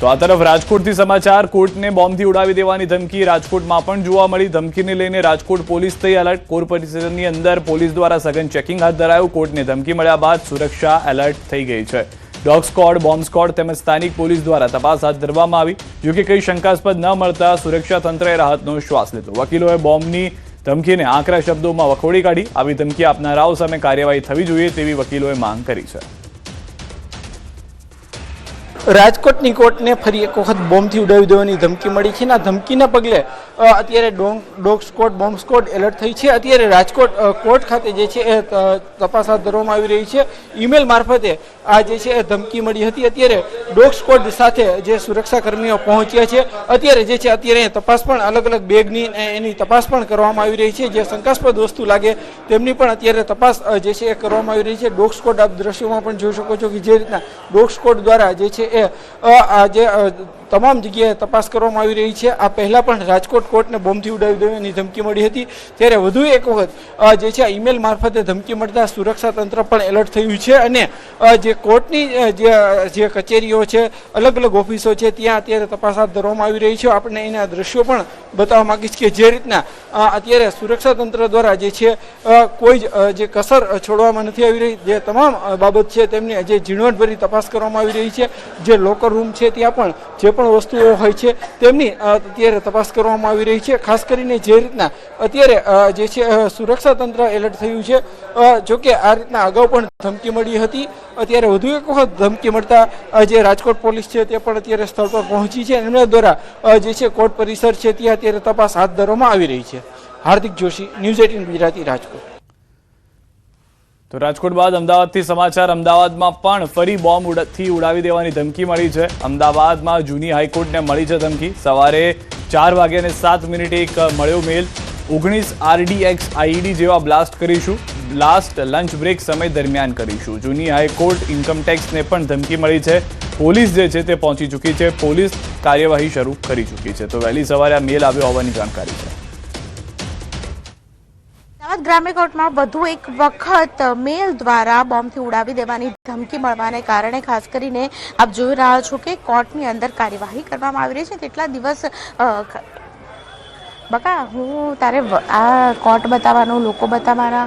તો આ તરફ રાજકોટથી સમાચાર, કોર્ટને બોમ્બથી ઉડાવી દેવાની ધમકી, રાજકોટમાં પણ જોવા મળી ધમકીને લઈને રાજકોટ પોલીસ થઈ એલર્ટ. કોર પરિસરની અંદર પોલીસ દ્વારા સઘન ચેકિંગ હાથ ધરાયું. કોર્ટને ધમકી મળ્યા બાદ સુરક્ષા એલર્ટ થઈ ગઈ છે. ડોગ સ્કોડ, બોમ્બ સ્કોડ તેમજ સ્થાનિક પોલીસ દ્વારા તપાસ હાથ ધરવામાં આવી. જોકે કંઈ શંકાસ્પદ ન મળતા સુરક્ષા તંત્રએ રાહતનો શ્વાસ લીધો. વકીલોએ બોમ્બની ધમકીને આકરા શબ્દોમાં વખોડી કાઢી. આવી ધમકી આપનારાઓ સામે કાર્યવાહી થવી જોઈએ તેવી વકીલોએ માંગ કરી છે. રાજકોટની કોર્ટને ફરી એક વખત બોમ્બથી ઉડાવી દેવાની ધમકી મળી છે. અને આ ધમકીના પગલે અત્યારે Dzong dog squad bomb squad alert થઈ છે. અત્યારે રાજકોટ કોર્ટ ખાતે જે છે એ તપાસ હાથ ધરવામાં આવી રહી છે. ઈમેલ મારફતે આ જે છે એ ધમકી મળી હતી. અત્યારે ડોગ સ્કોડ સાથે જે સુરક્ષા કર્મીઓ પહોંચ્યા છે. અત્યારે જે છે અત્યારે તપાસ પણ અલગ અલગ બેગની એની તપાસ પણ કરવામાં આવી રહી છે. જે શંકાસ્પદ વસ્તુ લાગે તેમની પણ અત્યારે તપાસ જે છે એ કરવામાં આવી રહી છે. ડોગ સ્કોડ આપ દ્રશ્યોમાં પણ જોઈ શકો છો કે જે રીતના ડોગ સ્કોડ દ્વારા જે છે એ આ જે તમામ જગ્યાએ તપાસ કરવામાં આવી રહી છે. આ પહેલાં પણ રાજકોટ કોર્ટને બોમ્બથી ઉડાવી દેવાની ધમકી મળી હતી. ત્યારે વધુ એક વખત જે છે ઈમેલ મારફતે ધમકી મળતા સુરક્ષા તંત્ર પણ એલર્ટ થયું છે અને જે કોર્ટની જે જે કચેરીઓ છે અલગ અલગ ઓફિસો છે, ત્યાં અત્યારે તપાસ હાથ ધરવામાં આવી રહી છે. આપણે એના દ્રશ્યો પણ બતાવવા માગીશ કે જે રીતના અત્યારે સુરક્ષા તંત્ર દ્વારા જે છે કોઈ જ જે કસર છોડવામાં નથી આવી રહી. જે તમામ બાબત છે, તેમની જે ઝીણવટભરી તપાસ કરવામાં આવી રહી છે. જે લોકર રૂમ છે, ત્યાં પણ જે પણ વસ્તુઓ હોય છે, તેમની અત્યારે તપાસ કરવામાં આવી રહી છે. ખાસ કરીને જે રીતના અત્યારે જે છે સુરક્ષા તંત્ર એલર્ટ થયું છે જોકે આ રીતના અગાઉ પણ ધમકી મળી હતી. અત્યારે વધુ એક વખત ધમકી મળતા જે રાજકોટ પોલીસ છે તે પણ અત્યારે સ્થળ પર પહોંચી છે. એમના દ્વારા જે છે, કોર્ટ પરિસર છે, ત્યાં અત્યારે તપાસ હાથ ધરવામાં આવી રહી છે. Hardik Joshi, news eighteen Gujarati Rajkot. તો રાજકોટ બાદ અમદાવાદથી સમાચાર. અમદાવાદમાં પણ ફરી બોમ્બ ઉડા- થી ઉડાવી દેવાની ધમકી મળી છે. અમદાવાદમાં જૂની હાઈકોર્ટને મળી છે ધમકી. સવારે ચાર વાગ્યાને સાત મિનિટે એક મળ્યો મેલ. ઓગણીસ આરડીએક્સ આઈડી જેવા બ્લાસ્ટ કરીશું. બ્લાસ્ટ લંચ બ્રેક સમય દરમિયાન કરીશું. જૂની હાઈકોર્ટ ઇન્કમટેક્સને પણ ધમકી મળી છે. પોલીસ જે છે તે પહોંચી ચૂકી છે. પોલીસ કાર્યવાહી શરૂ કરી ચૂકી છે. તો વહેલી સવારે આ મેલ આવ્યો હોવાની જાણકારી છે. અમદાવાદ ગ્રામ્ય કોર્ટમાં વધુ એક વખત મેલ દ્વારા બોમ્બથી ઉડાવી દેવાની ધમકી મળવાને કારણે ખાસ કરીને આપ જોઈ રહ્યા છો કે કોર્ટની અંદર કાર્યવાહી કરવામાં આવી રહી છે. તેટલા દિવસ બકા, હું તારે આ કોર્ટ બતાવવાનું, લોકો બતાવવાના?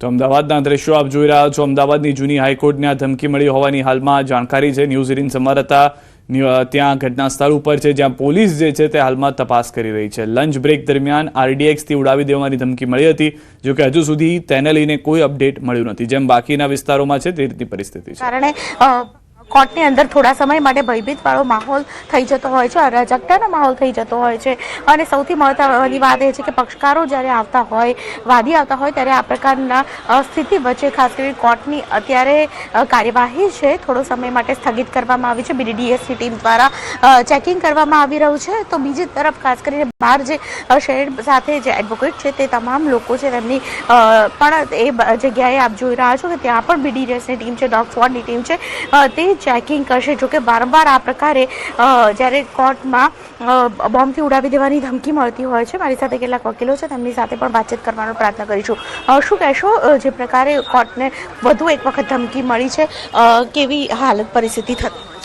તો અમદાવાદના દ્રશ્યો આપ જોઈ રહ્યા છો. અમદાવાદની જૂની હાઈકોર્ટને આ ધમકી મળી હોવાની હાલમાં જાણકારી છે. ન્યૂઝ એટીન સંવાદદાતા ત્યાં ઘટના સ્થળ ઉપર છે જ્યાં પોલીસ જે છે તે હાલમાં તપાસ કરી રહી છે. લંચ બ્રેક દરમિયાન આરડીએક્સથી ઉડાવી દેવાની ધમકી મળી હતી, જો કે હજુ સુધી તેને લઈને કોઈ અપડેટ મળ્યું નથી. જેમ બાકીના વિસ્તારોમાં છે તે રીતની પરિસ્થિતિ છે. કોર્ટની અંદર થોડા સમય માટે ભયભીત વાળો માહોલ થઈ જતો હોય છે, અરાજકતાનો માહોલ થઈ જતો હોય છે. અને સૌથી મહત્વની વાત એ છે કે પક્ષકારો જ્યારે આવતા હોય, વાદી આવતા હોય, ત્યારે આ પ્રકારના સ્થિતિ વચ્ચે ખાસ કરીને કોર્ટની અત્યારે કાર્યવાહી છે, થોડો સમય માટે સ્થગિત કરવામાં આવી છે. બીડીડીએસની ટીમ દ્વારા ચેકિંગ કરવામાં આવી રહ્યું છે. તો બીજી તરફ ખાસ કરીને બહાર જે શહેર સાથે જે એડવોકેટ છે તે તમામ લોકો છે તેમની પણ એ જગ્યાએ આપ જોઈ રહ્યા છો કે ત્યાં પણ બીડીડીએસની ટીમ છે ડોગ સ્વોડની ટીમ છે તે ચેકિંગ કરશે. જોકે વારંવાર આ પ્રકારે જ્યારે કોર્ટમાં બોમ્બથી ઉડાવી દેવાની ધમકી મળતી હોય છે, મારી સાથે કેટલાક વકીલો છે, તેમની સાથે પણ વાતચીત કરવાનો પ્રયત્ન કરીશું. શું કહેશો જે પ્રકારે કોર્ટને વધુ એક વખત ધમકી મળી છે કેવી હાલત પરિસ્થિતિ થતી?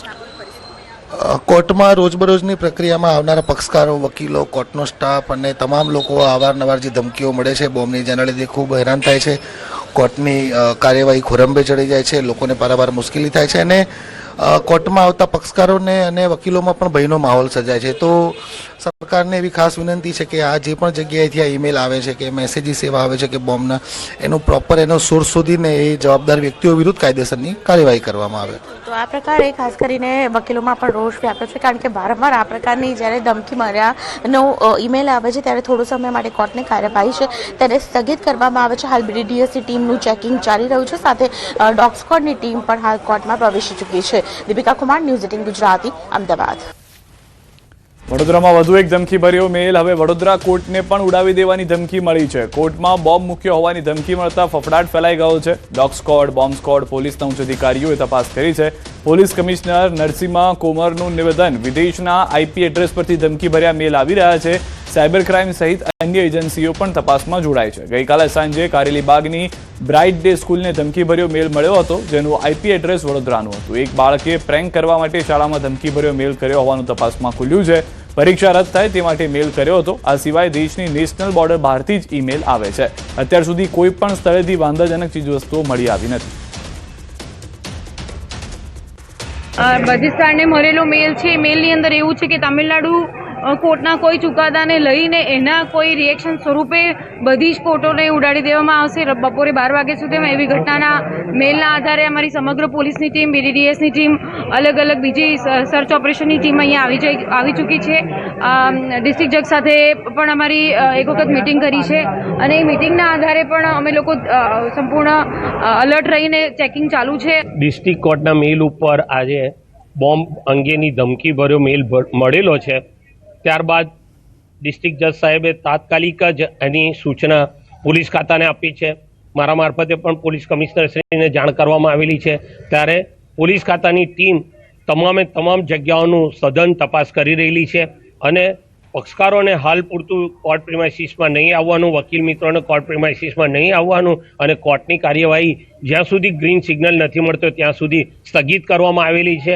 કોર્ટમાં રોજબરોજની પ્રક્રિયામાં આવનારા પક્ષકારો, વકીલો, કોર્ટનો સ્ટાફ અને તમામ લોકો અવારનવાર જે ધમકીઓ મળે છે, બોમ્બની જેના લીધે ખૂબ હેરાન થાય છે. કોર્ટની કાર્યવાહી ખોરંભે ચડી જાય છે, લોકોને પારાવાર મુશ્કેલી થાય છે અને કોર્ટમાં આવતા પક્ષકારોને અને વકીલોમાં પણ ભયનો માહોલ સર્જાય છે. તો સરકારને એવી ખાસ વિનંતી છે કે આ જે પણ જગ્યાએથી આ ઈમેલ આવે છે કે મેસેજીસ એવા આવે છે કે બોમ્બના, એનું પ્રોપર એનો સોર્સ શોધીને એ જવાબદાર વ્યક્તિઓ વિરુદ્ધ કાયદેસરની કાર્યવાહી કરવામાં આવે. તો આ પ્રકારે ખાસ કરીને વકીલોમાં પણ રોષ વ્યાપ્યો છે, કારણ કે વારંવાર આ પ્રકારની જ્યારે ધમકી માર્યાનો ઈમેલ આવે છે, ત્યારે થોડો સમય માટે કોર્ટને કાર્યવાહી છે ત્યારે સ્થગિત કરવામાં આવે છે. હાલ બીડીડીએસની ટીમનું ચેકિંગ ચાલી રહ્યું છે, સાથે ડોગ સ્કોડની ટીમ પણ હાલ કોર્ટમાં પ્રવેશી ચૂકી છે. Deepika Kumar, news eighteen Gujarati, Ahmedabad. વડોદરામાં વધુ એક ધમકી ભર્યો મેલ. હવે વડોદરા કોર્ટને પણ ઉડાવી દેવાની ધમકી મળી છે. કોર્ટમાં બોમ્બ મૂક્યો હોવાની ધમકી મળતા ફફડાટ ફેલાઈ ગયો છે. ડોગ સ્કોડ, બોમ્બ સ્કોડ, પોલીસના ઉચ્ચ અધિકારીઓએ તપાસ કરી છે. પોલીસ કમિશનર નરસિંહા કોમરનું નિવેદન. વિદેશના આઈપી એડ્રેસ પરથી ધમકી ભર્યા મેલ આવી રહ્યા છે. સાયબર ક્રાઇમ સહિત અન્ય એજન્સીઓ પણ તપાસમાં જોડાય છે. ગઈકાલે સાંજે કારેલીબાગની બ્રાઇટ ડે સ્કૂલને ધમકીભર્યો મેલ મળ્યો હતો, જેનું આઈપી એડ્રેસ વડોદરાનું હતું. એક બાળકે પ્રેન્ક કરવા માટે શાળામાં ધમકીભર્યો મેલ કર્યો હોવાનું તપાસમાં ખુલ્યું છે. પરીક્ષા રદ થાય તે માટે મેલ કર્યો હતો. આ સિવાય દેશની નેશનલ બોર્ડર બહારથી જ ઈમેલ આવે છે. અત્યાર સુધી કોઈ પણ સ્થળેથી વાંધાજનક ચીજવસ્તુઓ મળી આવી નથી. બધિસ્તારને મળેલો મેલ છે. મેલની અંદર એવું છે કે તામિલનાડુ કોર્ટના કોઈ ચુકાદાને લઈને એના કોઈ રિએક્શન સ્વરૂપે બધી જ કોર્ટોને ઉડાડી દેવામાં આવશે. બપોરે બાર વાગ્યા સુધીમાં એવી ઘટનાના મેલના આધારે અમારી સમગ્ર પોલીસની ટીમ બીડીડીએસની ટીમ, અલગ અલગ બીજી સર્ચ ઓપરેશનની ટીમ અહીંયા આવી જઈ, આવી ચૂકી છે. ડિસ્ટ્રિક્ટ જજ સાથે પણ અમારી એક વખત મિટિંગ કરી છે. અને એ મિટિંગના આધારે પણ અમે લોકો સંપૂર્ણ અલર્ટ રહીને ચેકિંગ ચાલુ છે. ડિસ્ટ્રિક્ટ કોર્ટના મેલ ઉપર આજે બોમ્બ અંગેની ધમકી ભર્યો મેલ મળેલો છે. ત્યારબાદ ડિસ્ટ્રિક્ટ જજ સાહેબે તાત્કાલિક જ એની સૂચના પોલીસ ખાતાને આપી છે. મારા મારફતે પણ પોલીસ કમિશનરશ્રીને જાણ કરવામાં આવેલી છે. ત્યારે પોલીસ ખાતાની ટીમ તમામે તમામ જગ્યાઓનું સઘન તપાસ કરી રહેલી છે અને પક્ષકારોને હાલ પૂરતું કોર્ટ પ્રિમાઇસીસમાં નહીં આવવાનું, વકીલ મિત્રોને કોર્ટ પ્રિમાઇસીસમાં નહીં આવવાનું અને કોર્ટની કાર્યવાહી જ્યાં સુધી ગ્રીન સિગ્નલ નથી મળતો ત્યાં સુધી સ્થગિત કરવામાં આવેલી છે.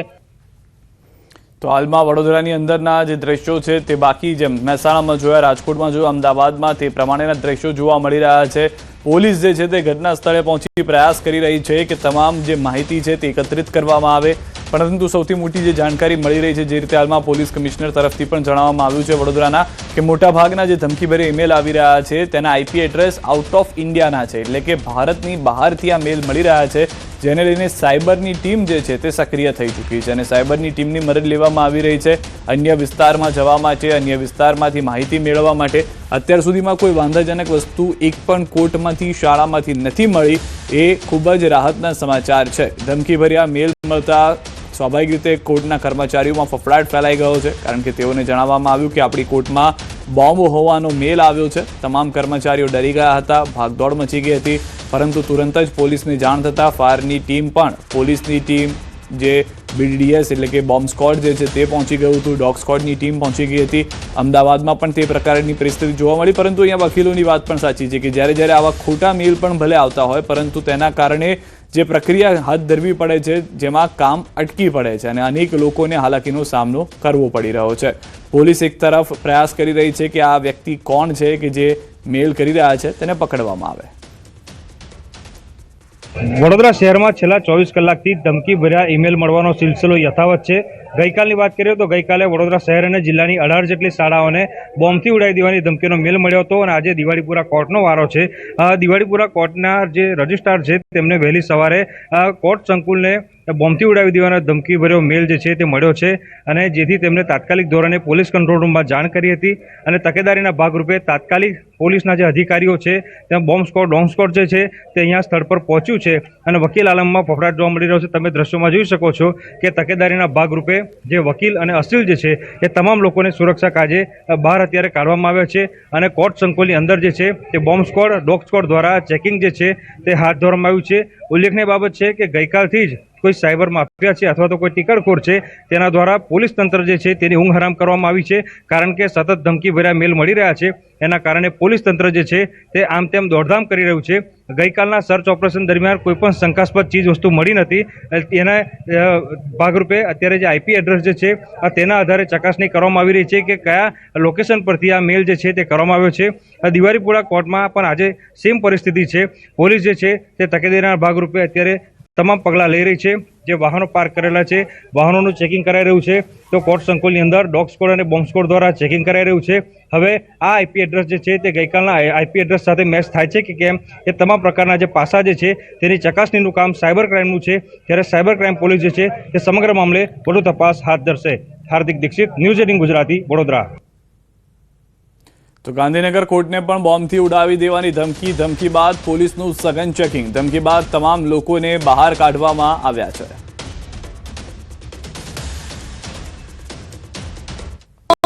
તો હાલમાં વડોદરાની અંદરના જે દ્રશ્યો છે તે બાકી જેમ મહેસાણામાં જોયા, રાજકોટમાં જોયા, અમદાવાદમાં તે પ્રમાણેના દ્રશ્યો જોવા મળી રહ્યા છે. પોલીસ જે છે તે ઘટના સ્થળે પહોંચી પ્રયાસ કરી રહી છે કે તમામ જે માહિતી છે તે એકત્રિત કરવામાં આવે. પરંતુ સૌથી મોટી જે જાણકારી મળી રહી છે જે રીતે હાલમાં પોલીસ કમિશનર તરફથી પણ જણાવવામાં આવ્યું છે વડોદરાના કે મોટાભાગના જે ધમકીભરી ઈમેલ આવી રહ્યા છે તેના આઈપી એડ્રેસ આઉટ ઓફ ઇન્ડિયાના છે. એટલે કે ભારતની બહારથી આ મેલ મળી રહ્યા છે. જેને લઈને સાયબરની ટીમ જે છે તે સક્રિય થઈ ચૂકી છે અને સાયબરની ટીમની મદદ લેવામાં આવી રહી છે. અન્ય વિસ્તારમાં જવા માટે અન્ય વિસ્તારમાંથી માહિતી મેળવવા માટે. અત્યાર સુધીમાં કોઈ વાંધાજનક વસ્તુ એક પણ કોર્ટમાંથી, શાળામાંથી નથી મળી. એ ખૂબ જ રાહતના સમાચાર છે. ધમકીભર્યા મેલ મળતા સ્વાભાવિક રીતે કોર્ટના કર્મચારીઓમાં ફફડાટ ફેલાઈ ગયો છે, કારણ કે તેઓને જણાવવામાં આવ્યું કે આપણી કોર્ટમાં બોમ્બ હોવાનો મેલ આવ્યો છે. તમામ કર્મચારીઓ ડરી ગયા હતા, ભાગદોડ મચી ગઈ હતી, પરંતુ તુરંત જ પોલીસને જાણ થતાં ફાયરની ટીમ પણ પોલીસની ટીમ જે બીડીડીએસ એટલે કે બોમ્બ સ્કોડ જે છે તે પહોંચી ગયું હતું. ડોગ સ્કોડની ટીમ પહોંચી ગઈ હતી. અમદાવાદમાં પણ તે પ્રકારની પરિસ્થિતિ જોવા મળી, પરંતુ અહીંયા વકીલોની વાત પણ સાચી છે કે જ્યારે જ્યારે આવા ખોટા મેલ પણ ભલે આવતા હોય, પરંતુ તેના કારણે જે પ્રક્રિયા હાથ ધરવી પડે છે, જેમાં કામ અટકી પડે છે અને અનેક લોકોને હાલાકીનો સામનો કરવો પડી રહ્યો છે. પોલીસ એક તરફ પ્રયાસ કરી રહી છે કે આ વ્યક્તિ કોણ છે કે જે મેલ કરી રહ્યા છે તેને પકડવામાં આવે. વડોદરા શહેરમાં છેલ્લા ચોવીસ કલાકથી ધમકી ભર્યા ઈમેલ મળવાનો સિલસિલો યથાવત છે. ગઈકાલની વાત કરીએ તો ગઈકાલે વડોદરા શહેર અને જિલ્લાની અઢાર જેટલી શાળાઓને બોમ્બથી ઉડાવી દેવાની ધમકીનો મેલ મળ્યો હતો અને આજે દિવાળીપુરા કોર્ટનો વારો છે. દિવાળીપુરા કોર્ટના જે રજિસ્ટ્રાર છે તેમને વહેલી સવારે કોર્ટ સંકુલને બોમ્બથી ઉડાવી દેવાનો ધમકી ભર્યો મેલ જે છે તે મળ્યો છે અને જેથી તેમને તાત્કાલિક ધોરણે પોલીસ કંટ્રોલ રૂમમાં જાણ કરી હતી અને તકેદારીના ભાગરૂપે તાત્કાલિક પોલીસના જે અધિકારીઓ છે, ત્યાં બોમ્બ સ્કોડ, ડોમ સ્કોડ જે છે તે અહીંયા સ્થળ પર પહોંચ્યું છે અને વકીલ આલમમાં ફફડાટ જોવા મળી રહ્યો છે. તમે દ્રશ્યોમાં જોઈ શકો છો કે તકેદારીના ભાગરૂપે જે વકીલ અને અસીલ જે છે એ તમામ લોકોને સુરક્ષા કાજે બહાર અત્યારે કાઢવામાં આવ્યા છે અને કોર્ટ સંકુલની અંદર જે છે તે બોમ્બ સ્કોડ, ડોગ સ્કોડ દ્વારા ચેકિંગ જે છે તે હાથ ધરવામાં આવ્યું છે. ઉલ્લેખનીય બાબત છે કે ગઈકાલથી જ કોઈ સાયબર માફિયા છે અથવા તો કોઈ ટીકડખોર છે, તેના દ્વારા પોલીસ તંત્ર જે છે તેની ઊંઘ હરામ કરવામાં આવી છે, કારણ કે સતત ધમકીભર્યા મેલ મળી રહ્યા છે. એના કારણે પોલીસ તંત્ર જે છે તે આમ તેમ દોડધામ કરી રહ્યું છે. ગઈકાલના સર્ચ ઓપરેશન દરમિયાન કોઈ પણ શંકાસ્પદ ચીજ વસ્તુ મળી નથી. એના ભાગરૂપે અત્યારે જે આઈપી એડ્રેસ જે છે તેના આધારે ચકાસણી કરવામાં આવી રહી છે કે કયા લોકેશન પરથી આ મેલ જે છે તે કરવામાં આવ્યો છે. દિવાળીપુરા કોર્ટમાં પણ આજે સેમ પરિસ્થિતિ છે. પોલીસ જે છે તે તકેદારીના ભાગરૂપે અત્યારે તમામ પગલાં લઈ રહી છે. જે વાહનો પાર્ક કરેલા છે. વાહનોનું ચેકિંગ કરાઈ રહ્યું છે. તો કોર્ટ સંકુલની અંદર ડોગ સ્કોડ અને બોમ્બ સ્કોડ દ્વારા ચેકિંગ કરાઈ રહ્યું છે. હવે આ આઈપી એડ્રેસ જે છે તે ગઈકાલના આઈપી એડ્રેસ સાથે મેચ થાય છે કે કેમ? એ તમામ પ્રકારના જે પાસા જે છે તેની ચકાસણીનું કામ સાયબર ક્રાઇમનું છે. ત્યારે સાયબર ક્રાઇમ પોલીસ જે છે તે સમગ્ર મામલે વધુ તપાસ હાથ ધરશે. Hardik Dixit, news eighteen Gujarati, Vadodara. તો ગાંધીનગર કોર્ટને પણ બોમ્બથી ઉડાવી દેવાની ધમકી ધમકી બાદ પોલીસનું સઘન ચેકિંગ. ધમકી બાદ તમામ લોકોને બહાર કાઢવામાં આવ્યા છે.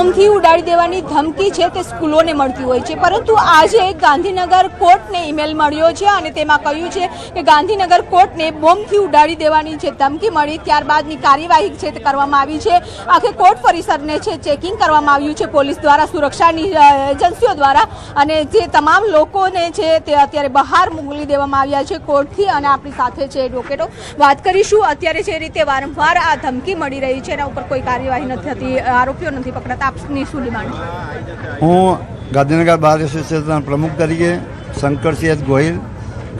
બોમ્બથી ઉડાડી દેવાની ધમકી છે તે સ્કૂલોને મળતી હોય છે. પરંતુ આજે ગાંધીનગર કોર્ટને ઈમેલ મળ્યો છે અને તેમાં કહ્યું છે કે ગાંધીનગર કોર્ટને બોમ્બથી ઉડાડી દેવાની જે ધમકી મળી ત્યારબાદની કાર્યવાહી છે તે કરવામાં આવી છે. આખે કોર્ટ પરિસરને છે ચેકિંગ કરવામાં આવ્યું છે. પોલીસ દ્વારા, સુરક્ષાની એજન્સીઓ દ્વારા અને જે તમામ લોકોને છે તે અત્યારે બહાર મોકલી દેવામાં આવ્યા છે કોર્ટથી અને આપણી સાથે છે એડવોકેટો. વાત કરીશું અત્યારે જે રીતે વારંવાર આ ધમકી મળી રહી છે એના ઉપર કોઈ કાર્યવાહી નથી થતી, આરોપીઓ નથી પકડાતા. આપની શું ડિમાન્ડ? હું ગાંધીનગર બાર એસોસિએશનના પ્રમુખ તરીકે શંકરસિંહ એસ ગોહિલ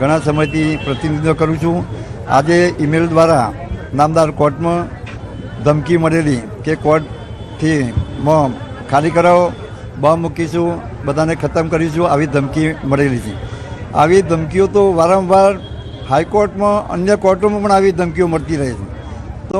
ઘણા સમયથી પ્રતિનિધિત્વ કરું છું. આજે ઈમેલ દ્વારા નામદાર કોર્ટમાં ધમકી મળેલી કે કોર્ટથી ખાલી કરાવો બોમ્બ મૂકીશું, બધાને ખતમ કરીશું આવી ધમકી મળેલી છે. આવી ધમકીઓ તો વારંવાર હાઈકોર્ટમાં, અન્ય કોર્ટોમાં પણ આવી ધમકીઓ મળતી રહે છે. તો